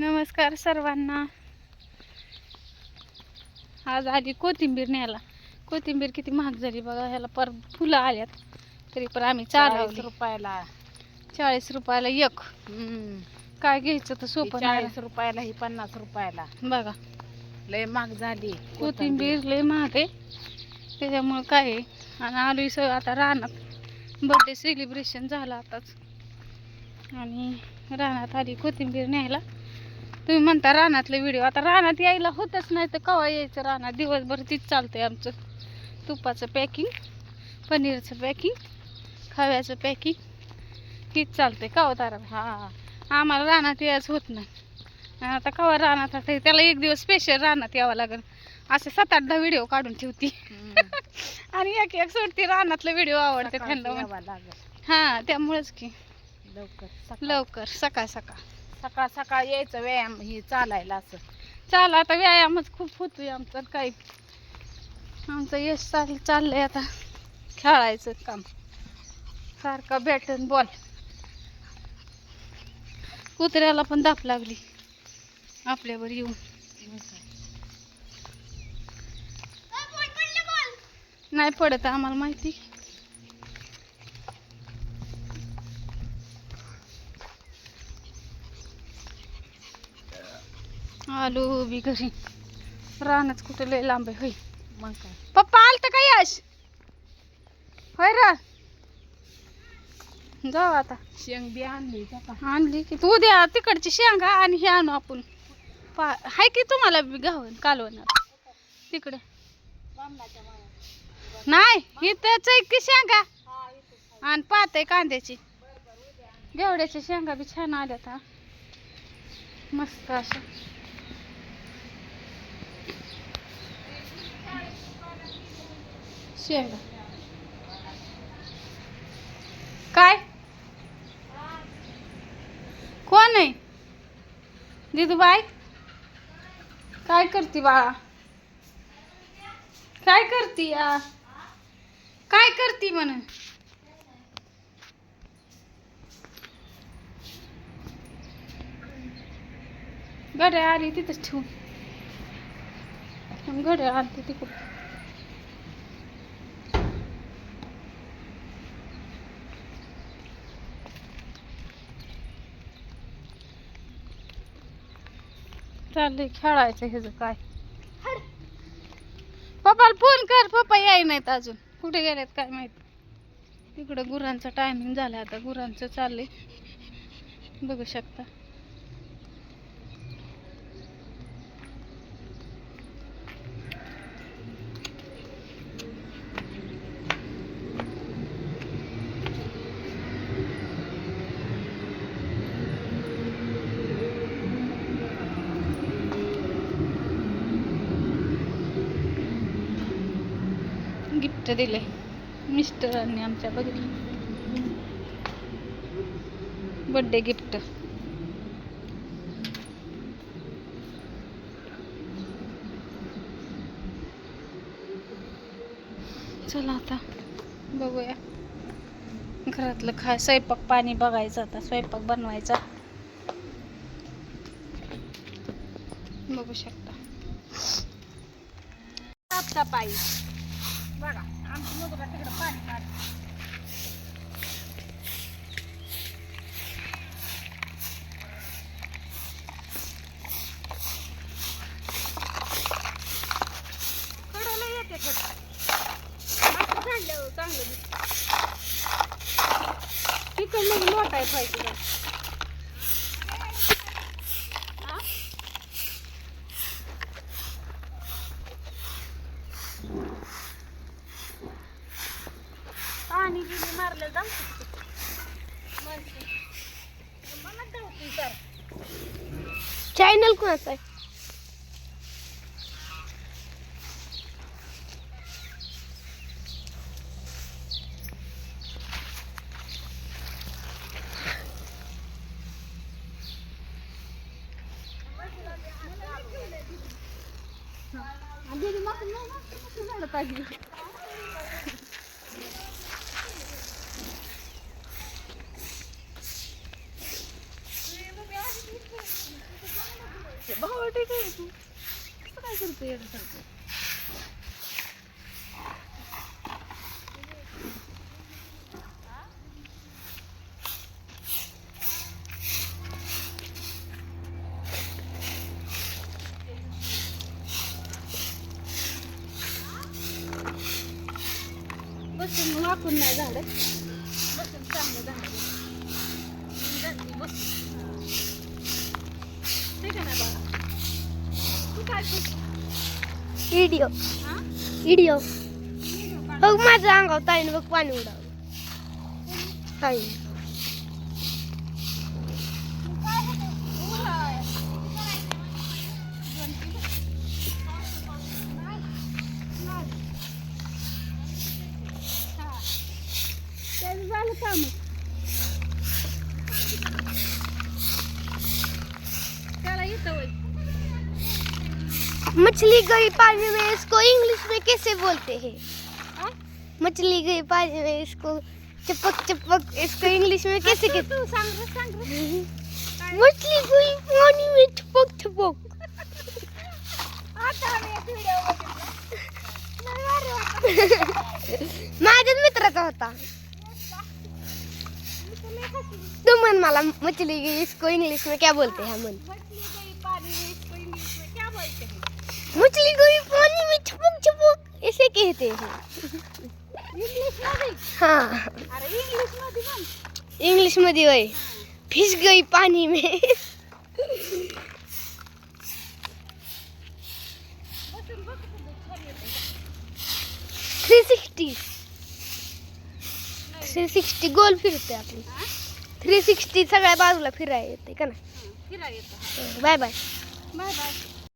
नमस्कार सर्वांना. आज आली कोथिंबीर न्यायला. कोथिंबीर किती महाग झाली बघा ह्याला पर फुलं आल्यात. तरी पण आम्ही चाळीस चालवली रुपयाला. चाळीस रुपयाला एक. काय घ्यायचं तर सोपं चाळीस रुपयाला ही पन्नास रुपयाला. बघा. लय महाग झाली कोथिंबीर लय महाग आहे. त्याच्यामुळं काय आहे? आणि आलोय स आता रानात. बर्थडे सेलिब्रेशन झालं आताच. आणि रानात आली कोथिंबीर न्यायला. तुम्ही म्हणता रानातले व्हिडिओ आता रानात यायला होतच नाही तर कवा यायचं रानात? दिवसभर तीच चालतंय आमचं. तुपाचं पॅकिंग पनीरचं पॅकिंग खव्याचं पॅकिंग हीच चालतंय. कवा तारा हा. आम्हाला रानात यायचं होत नाही. आणि आता कवा रानात आता त्याला एक दिवस स्पेशल रानात यावं लागेल. असे सात आठ दहा व्हिडिओ काढून ठेवती. आणि एक एक सोडती रानातले व्हिडिओ आवडते त्यांना हा त्यामुळेच की. लवकर लवकर सकाळ सकाळ. सकाळ सकाळ यायचं व्यायाम हे चालायला असं. चाल आता व्यायामच खूप होतोय आमचं काही. आमचं यश चाल चाललंय आता. खेळायचं काम. सारखं बॅटन बॉल कुत्र्याला पण दाप लागली. आपल्यावर येऊन. नाही पडत आम्हाला माहिती. आलो उभी घरी. रानच कुठे लय लांब आहे होय. मग काय? पप्पा आलत का यश? होय र. जाऊ आता. शेंग बी आणली? आणली की. तू उद्या तिकडची शेंगा आणि हे आणू आपण. पा हाय की तुम्हाला बी गावन कालवणार तिकडे. नाही इथंच आहे की शेंगा. आणि पात आहे कांद्याची. घेवड्याच्या शेंगा बी छान आल्यात हा. मस्त असं शेंगा. काय? कोण आहे? दिदूबाई? काय करते बाळा? काय करती या? काय करती म्हण? घड्या आली तिथंच ठेवून. घड्या आली तिकडे चाललंय खेळायचं ह्याचं काय. पप्पाला फोन कर पप्पा याय नाहीत अजून. कुठे गेलेत काय माहीत. तिकडं गुरांचा टायमिंग झाला आता गुरांचं चाललंय. बघू शकता. गिफ्ट दिले मिस्टरांनी आमच्या बघितलं. बड्डे गिफ्ट चला आता बघूया. घरातलं खा स्वयंपाक पाणी बघायचं आता स्वयंपाक बनवायचा. बघू शकता. पाहिजे बघा आमची मुलगा तिकडे पाणी काढ कडला येते खड असं झालं चांगलं तिकडलं मोठा आहे पाहिजे पाणी गिनी मारलं जाऊ चॅनल म्हणजे. कोणाचा आहे? heb hij hier. Ik heb nog een paar dingen. Ik heb nog. Ik. Ik. बसून वाकून नाही बसून चांगलं ठीक आहे ना तू काय हा? व्हिडिओ काढ. बघ माझं अंगावर ताईने बघ पाणी उडावलं. ताई काय होतं? उन्हाळा. दोन किलो. नाही. नाही. हा. त्याचं झालं काम त्याला येतं वय मछली गई पानी में इसको इंग्लिश में कैसे बोलते हैं हा? मछली गई पानी में इसको चपक चपक इसको इंग्लिश में कैसे कहते तू सांग रे, सांग रे. हैं काय? मछली गई पानी में चपक चपक आता आम्ही एक व्हिडिओ बघितला लय भारी होता. माझ्याच मित्राचा होता मी तर लय हसली. तो म्हण मला मछली गई इसको इंग्लिश में क्या बोलते हैं म्हण मछली गई पानी में हैं चपक चपक ऐसे कहते हैं इंग्लिशमध्ये हाँ इंग्लिशमध्ये वय फिश गई पानी में. थ्री सिक्स्टी थ्री सिक्स्टी गोल फिरते आपली? थ्री सिक्स्टी सगळ्या बाजूला फिरायला येते का हं, फिरायला येतं ना बाय बाय बाय बाय